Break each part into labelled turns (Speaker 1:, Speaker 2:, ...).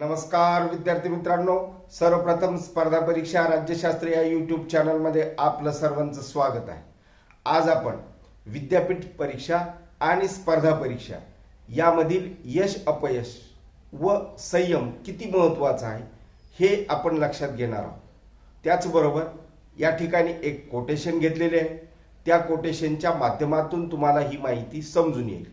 Speaker 1: नमस्कार विद्यार्थी मित्रांनो. सर्वप्रथम स्पर्धा परीक्षा राज्यशास्त्र या यूट्यूब चॅनलमध्ये आपलं सर्वांचं स्वागत आहे. आज आपण विद्यापीठ परीक्षा आणि स्पर्धा परीक्षा यामधील यश अपयश व संयम किती महत्त्वाचा आहे हे आपण लक्षात घेणार आहोत. त्याचबरोबर या ठिकाणी एक कोटेशन घेतलेले आहे. त्या कोटेशनच्या माध्यमातून तुम्हाला ही माहिती समजून येईल.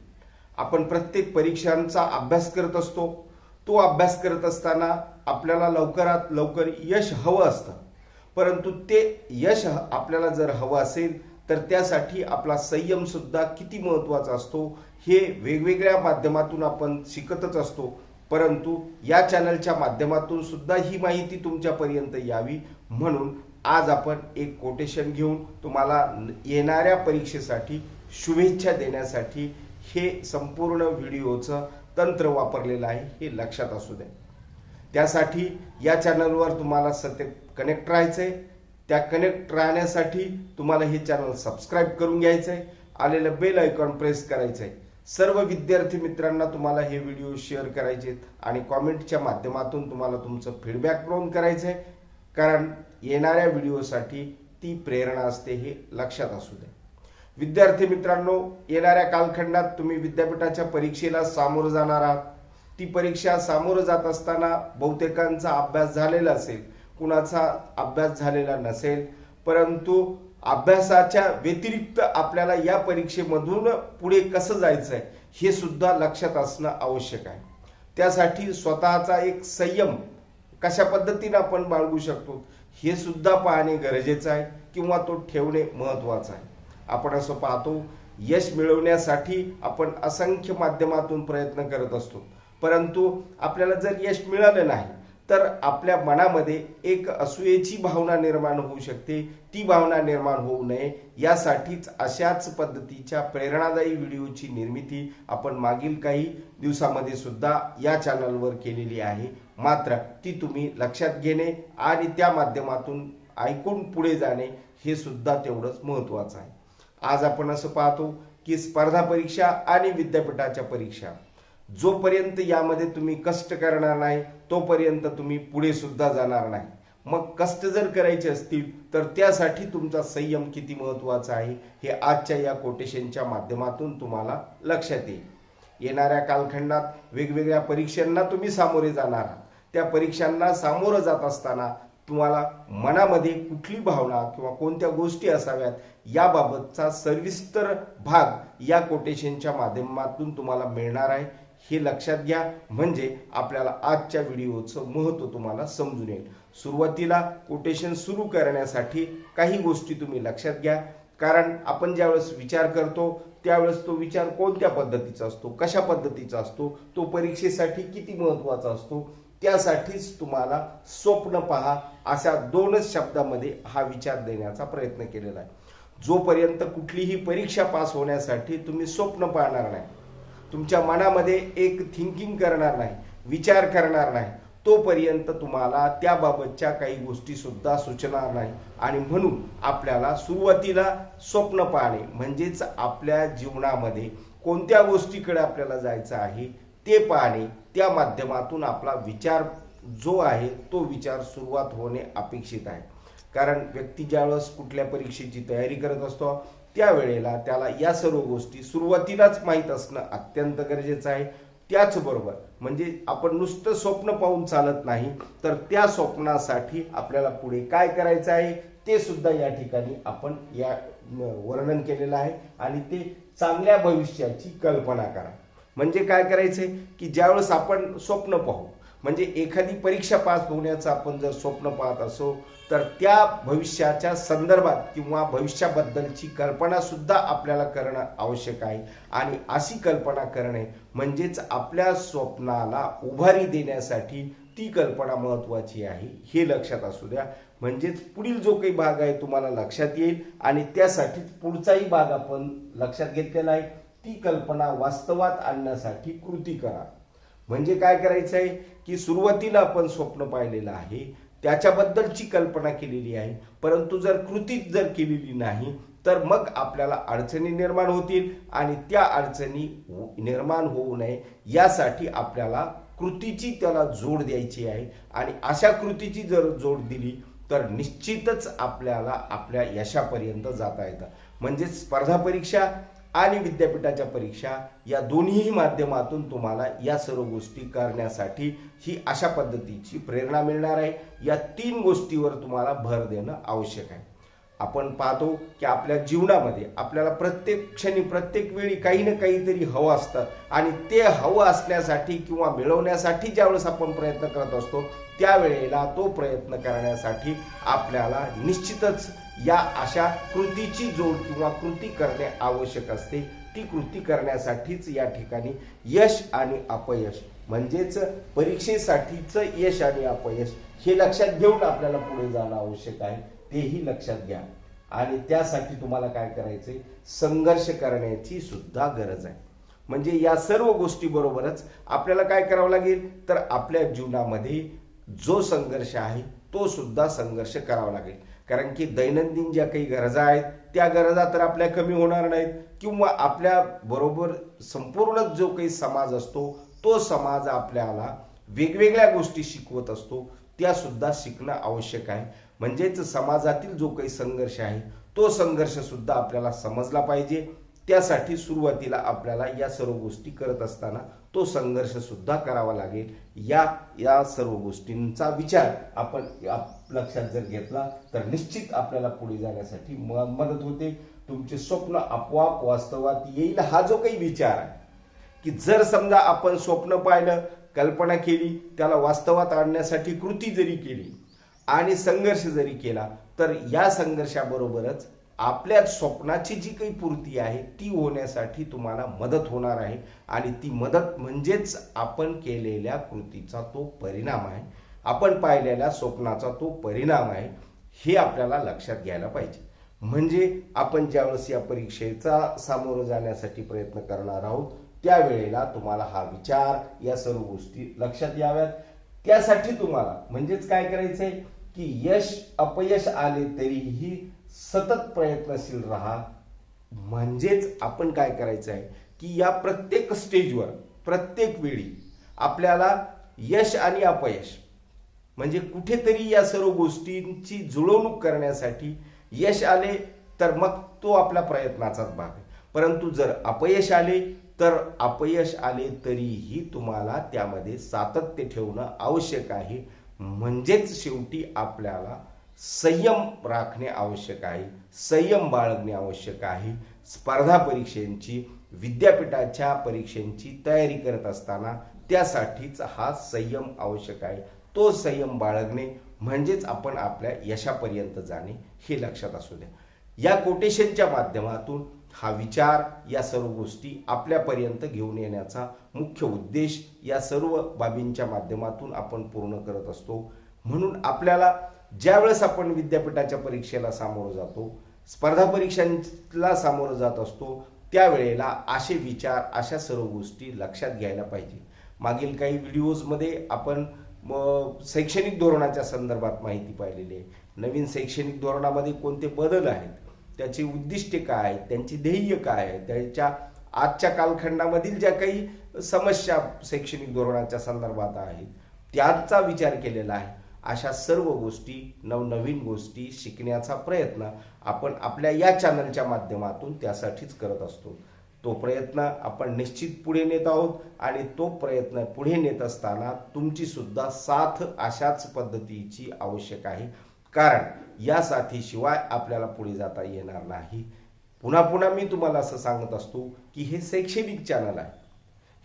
Speaker 1: आपण प्रत्येक परीक्षांचा अभ्यास करत असतो. तो अभ्यास करत असताना आपल्याला लवकरात लवकर यश हवं असतं. परंतु ते यश ह- आपल्याला जर हवं असेल तर त्यासाठी आपला संयमसुद्धा किती महत्त्वाचा असतो हे वेगवेगळ्या माध्यमातून आपण शिकतच असतो. परंतु या चॅनलच्या माध्यमातून सुद्धा ही माहिती तुमच्यापर्यंत यावी. म्हणून आज आपण एक कोटेशन घेऊन तुम्हाला येणाऱ्या परीक्षेसाठी शुभेच्छा देण्यासाठी हे संपूर्ण व्हिडिओचं तंत्र वापरलेलं आहे हे लक्षात असू द्या त्यासाठी या चॅनलवर तुम्हाला सतत कनेक्ट राहायचं आहे त्या कनेक्ट राहण्यासाठी तुम्हाला हे चॅनल सबस्क्राईब करून घ्यायचं आहे आलेलं बेल आयकॉन प्रेस करायचं आहे सर्व विद्यार्थी मित्रांना तुम्हाला हे व्हिडिओ शेअर करायचे आणि कॉमेंटच्या माध्यमातून तुम्हाला तुमचं फीडबॅक नोंद आहे कारण येणाऱ्या व्हिडिओसाठी ती प्रेरणा असते हे लक्षात असू द्या विद्यार्थी मित्रांनो येणाऱ्या कालखंडात तुम्ही विद्यापीठाच्या परीक्षेला सामोरं जाणार आहात. ती परीक्षा सामोरं जात असताना बहुतेकांचा अभ्यास झालेला असेल. कुणाचा अभ्यास झालेला नसेल. परंतु अभ्यासाच्या व्यतिरिक्त आपल्याला या परीक्षेमधून पुढे कसं जायचं आहे हे सुद्धा लक्षात असणं आवश्यक आहे. त्यासाठी स्वतःचा एक संयम कशा पद्धतीने आपण बाळगू शकतो हे सुद्धा पाहणे गरजेचं आहे किंवा तो ठेवणे महत्वाचं आहे. आपण असं पाहतो यश मिळवण्यासाठी आपण असंख्य माध्यमातून प्रयत्न करत असतो. परंतु आपल्याला जर यश मिळालं नाही तर आपल्या मनामध्ये एक असूयेची भावना निर्माण होऊ शकते. ती भावना निर्माण होऊ नये. यासाठीच अशाच पद्धतीच्या प्रेरणादायी व्हिडिओची निर्मिती आपण मागील काही दिवसामध्ये सुद्धा या चॅनलवर केलेली आहे. मात्र ती तुम्ही लक्षात घेणे आणि त्या माध्यमातून ऐकून पुढे जाणे हे सुद्धा तेवढंच महत्त्वाचं आहे. आज आपण असं पाहतो की स्पर्धा परीक्षा आणि विद्यापीठाच्या परीक्षा जोपर्यंत यामध्ये तुम्ही कष्ट करणार नाही तोपर्यंत तुम्ही पुढे सुद्धा जाणार नाही. मग कष्ट जर करायचे असतील तर त्यासाठी तुमचा संयम किती महत्त्वाचा आहे हे आजच्या या कोटेशनच्या माध्यमातून तुम्हाला लक्षात येईल. येणाऱ्या कालखंडात वेगवेगळ्या परीक्षांना तुम्ही सामोरे जाणार आहात. त्या परीक्षांना सामोरं जात असताना तुम्हाला मनामध्ये कुठली भावना किंवा कोणत्या गोष्टी असाव्यात याबाबतचा सविस्तर भाग या कोटेशनच्या माध्यमातून तुम्हाला मिळणार आहे. हे लक्षात घ्या. म्हणजे आपल्याला आजच्या व्हिडिओचं महत्त्व तुम्हाला समजून येईल. सुरुवातीला कोटेशन सुरू करण्यासाठी काही गोष्टी तुम्ही लक्षात घ्या. कारण आपण ज्यावेळेस विचार करतो त्यावेळेस तो विचार कोणत्या पद्धतीचा असतो कशा पद्धतीचा असतो तो परीक्षेसाठी किती महत्त्वाचा असतो त्यासाठीच तुम्हाला स्वप्न पहा अशा दोनच शब्दामध्ये हा विचार देण्याचा प्रयत्न केलेला आहे. जोपर्यंत कुठलीही परीक्षा पास होण्यासाठी तुम्ही स्वप्न पाहणार नाही तुमच्या मनामध्ये एक थिंकिंग करणार नाही विचार करणार नाही तोपर्यंत तुम्हाला त्याबाबतच्या काही गोष्टी सुद्धा सुचणार नाही आणि म्हणून आपल्याला सुरुवातीला स्वप्न पाहणे म्हणजेच आपल्या जीवनामध्ये कोणत्या गोष्टीकडे आपल्याला जायचं आहे ते पाहणे त्या माध्यमातून आपला विचार जो आहे तो विचार सुरुवात होणे अपेक्षित आहे. कारण व्यक्ती ज्यावेळेस कुठल्या परीक्षेची तयारी करत असतो त्यावेळेला त्याला या सर्व गोष्टी सुरुवातीलाच माहीत असणं अत्यंत गरजेचं आहे. त्याचबरोबर म्हणजे आपण नुसतं स्वप्न पाहून चालत नाही तर त्या स्वप्नासाठी आपल्याला पुढे काय करायचं आहे ते सुद्धा या ठिकाणी आपण या वर्णन केलेलं आहे. आणि ते चांगल्या भविष्याची कल्पना करा. म्हणजे काय करायचंय? की ज्यावेळेस आपण स्वप्न पाहू म्हणजे एखादी परीक्षा पास होण्याचं आपण जर स्वप्न पाहत असो तर त्या भविष्याच्या संदर्भात किंवा भविष्याबद्दलची कल्पनासुद्धा आपल्याला करणं आवश्यक आहे. आणि अशी कल्पना करणे म्हणजेच आपल्या स्वप्नाला उभारी देण्यासाठी ती कल्पना महत्त्वाची आहे हे लक्षात असू द्या. म्हणजेच पुढील जो काही भाग आहे तुम्हाला लक्षात येईल. आणि त्यासाठीच पुढचाही भाग आपण लक्षात घेतलेला आहे. ती कल्पना वास्तवात आणण्यासाठी कृती करा. म्हणजे काय करायचं आहे की सुरुवातीला आपण स्वप्न पाहिलेलं आहे त्याच्याबद्दलची कल्पना केलेली आहे. परंतु जर कृतीत जर केलेली नाही तर मग आपल्याला अडचणी निर्माण होतील आणि त्या अडचणी निर्माण होऊ नये. यासाठी आपल्याला कृतीची त्याला जोड द्यायची आहे. आणि अशा कृतीची जर जोड दिली तर निश्चितच आपल्याला आपल्या यशापर्यंत जाता येतं. म्हणजे स्पर्धा परीक्षा आणि विद्यापीठाच्या परीक्षा या दोन्हीही माध्यमातून तुम्हाला या सर्व गोष्टी करण्यासाठी ही अशा पद्धतीची प्रेरणा मिळणार आहे. या तीन गोष्टीवर तुम्हाला भर देणं आवश्यक आहे. आपण पाहतो की आपल्या जीवनामध्ये आपल्याला प्रत्येक क्षणी प्रत्येक वेळी काही ना काहीतरी हवं असतं आणि ते हवं असण्यासाठी किंवा मिळवण्यासाठी ज्यावेळेस आपण प्रयत्न करत असतो त्यावेळेला तो प्रयत्न करण्यासाठी आपल्याला निश्चितच या अशा कृतीची जोड किंवा कृती करणे आवश्यक असते. ती कृती करण्यासाठीच या ठिकाणी यश आणि अपयश म्हणजेच परीक्षेसाठीच यश आणि अपयश हे लक्षात घेऊन आपल्याला पुढे जाणं आवश्यक आहे. तेही लक्षात घ्या. आणि त्यासाठी तुम्हाला काय करायचंय? संघर्ष करण्याची सुद्धा गरज आहे. म्हणजे या सर्व गोष्टी बरोबरच आपल्याला काय करावं लागेल? तर आपल्या जीवनामध्ये जो संघर्ष आहे तो सुद्धा संघर्ष करावा लागेल. कारण की दैनंदिन ज्या काही गरजा आहेत त्या गरजा तर आपल्या कमी होणार नाहीत. किंवा आपल्या बरोबर संपूर्ण जो काही समाज असतो तो समाज आपल्याला वेगवेगळ्या गोष्टी शिकवत असतो त्या सुद्धा शिकणं आवश्यक आहे. म्हणजेच समाजातील जो काही संघर्ष आहे तो संघर्ष सुद्धा आपल्याला समजला पाहिजे. त्यासाठी सुरुवातीला आपल्याला या सर्व गोष्टी करत असताना तो संघर्ष सुद्धा करावा लागेल. या या सर्व गोष्टींचा विचार आपण लक्षात जर घेतला तर निश्चित आपल्याला पुढे जाण्यासाठी म- मदत होते. तुमचे स्वप्न आपोआप वास्तवात येईल हा जो काही विचार आहे की जर समजा आपण स्वप्न पाहिलं कल्पना केली त्याला वास्तवात आणण्यासाठी कृती जरी केली आणि संघर्ष जरी केला तर या संघर्षाबरोबरच आपल्या स्वप्नाची जी काही पूर्ती आहे ती होण्यासाठी तुम्हाला मदत होणार आहे. आणि ती मदत म्हणजेच आपण केलेल्या कृतीचा तो परिणाम आहे. आपण पाहिलेल्या स्वप्नाचा तो परिणाम आहे हे आपल्याला लक्षात घ्यायला पाहिजे. म्हणजे आपण ज्यावेळेस या परीक्षेचा सामोरं जाण्यासाठी प्रयत्न करणार आहोत त्यावेळेला तुम्हाला हा विचार या सर्व गोष्टी लक्षात याव्यात. त्यासाठी तुम्हाला म्हणजेच काय करायचंय? की यश अपयश आले तरीही सतत प्रयत्नशील राहा. म्हणजेच आपण काय करायचं आहे? की या प्रत्येक स्टेजवर प्रत्येक वेळी आपल्याला यश आणि अपयश म्हणजे कुठेतरी या सर्व गोष्टींची जुळवणूक करण्यासाठी यश आले तर मग तो आपल्या प्रयत्नाचाच भाग आहे. परंतु जर अपयश आले तर अपयश आले तरीही तुम्हाला त्यामध्ये सातत्य ठेवणं आवश्यक आहे. म्हणजेच शेवटी आपल्याला संयम राखणे आवश्यक आहे संयम बाळगणे आवश्यक आहे. स्पर्धा परीक्षेंची विद्यापीठाच्या परीक्षेंची तयारी करत असताना त्यासाठीच हा संयम आवश्यक आहे. तो संयम बाळगणे म्हणजेच आपण आपल्या यशापर्यंत जाणे हे लक्षात असू द्या. या कोटेशनच्या माध्यमातून हा विचार या सर्व गोष्टी आपल्यापर्यंत घेऊन येण्याचा मुख्य उद्देश या सर्व बाबींच्या माध्यमातून आपण पूर्ण करत असतो. म्हणून आपल्याला ज्यावेळेस आपण विद्यापीठाच्या परीक्षेला सामोरं जातो स्पर्धा परीक्षांना सामोरं जात असतो त्यावेळेला असे विचार अशा सर्व गोष्टी लक्षात घ्यायला पाहिजे. मागील काही व्हिडिओजमध्ये आपण शैक्षणिक धोरणाच्या संदर्भात माहिती पाहिलेली आहे. नवीन शैक्षणिक धोरणामध्ये कोणते बदल आहेत? त्याची उद्दिष्टे काय आहेत? त्यांची ध्येय काय आहे? त्याच्या आजच्या कालखंडामधील ज्या काही समस्या शैक्षणिक धोरणाच्या संदर्भात आहेत त्याचा विचार केलेला आहे. अशा सर्व गोष्टी नवनवीन गोष्टी शिकण्याचा प्रयत्न आपण आपल्या या चॅनलच्या माध्यमातून त्यासाठीच करत असतो. तो प्रयत्न आपण निश्चित पुढे नेत आहोत आणि तो प्रयत्न पुढे नेत असताना तुमची सुद्धा साथ अशाच पद्धतीची आवश्यक आहे. कारण या साथीशिवाय आपल्याला पुढे जाता येणार नाही. पुन्हा पुन्हा मी तुम्हाला असं सांगत असतो की हे शैक्षणिक चॅनल आहे.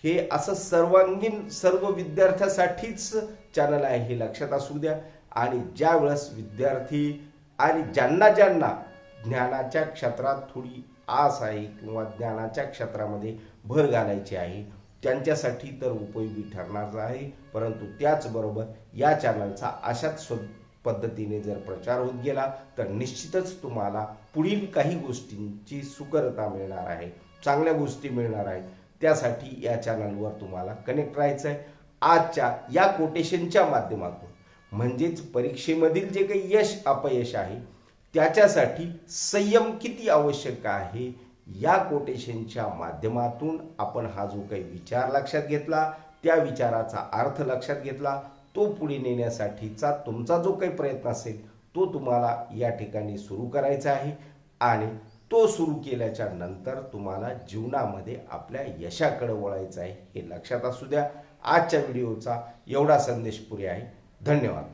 Speaker 1: हे असं सर्वांगीण सर्व विद्यार्थ्यासाठीच चॅनल आहे हे लक्षात असू द्या. आणि ज्या वेळेस विद्यार्थी आणि ज्यांना ज्यांना ज्ञानाच्या क्षेत्रात थोडी आस आहे किंवा ज्ञानाच्या क्षेत्रामध्ये भर घालायची आहे त्यांच्यासाठी तर उपयोगी ठरणार आहे. परंतु त्याचबरोबर या चॅनलचा अशाच स्व पद्धतीने जर प्रचार होत गेला तर निश्चितच तुम्हाला पुढील काही गोष्टींची सुकरता मिळणार आहे चांगल्या गोष्टी मिळणार आहेत. त्यासाठी या चॅनलवर तुम्हाला कनेक्ट राहायचं आहे आजच्या या कोटेशनच्या माध्यमातून. म्हणजेच परीक्षेमधील जे काही यश अपयश आहे त्याच्यासाठी संयम किती आवश्यक आहे या कोटेशनच्या माध्यमातून आपण हा जो काही विचार लक्षात घेतला त्या विचाराचा अर्थ लक्षात घेतला तो पुढे नेण्यासाठीचा तुमचा जो काही प्रयत्न असेल तो तुम्हाला या ठिकाणी सुरू करायचा आहे. आणि तो सुरू केल्याच्यानंतर तुम्हाला जीवनामध्ये आपल्या यशाकडे वळायचं आहे हे लक्षात असू द्या. आजच्या व्हिडिओचा एवढा संदेश पुरे आहे. धन्यवाद.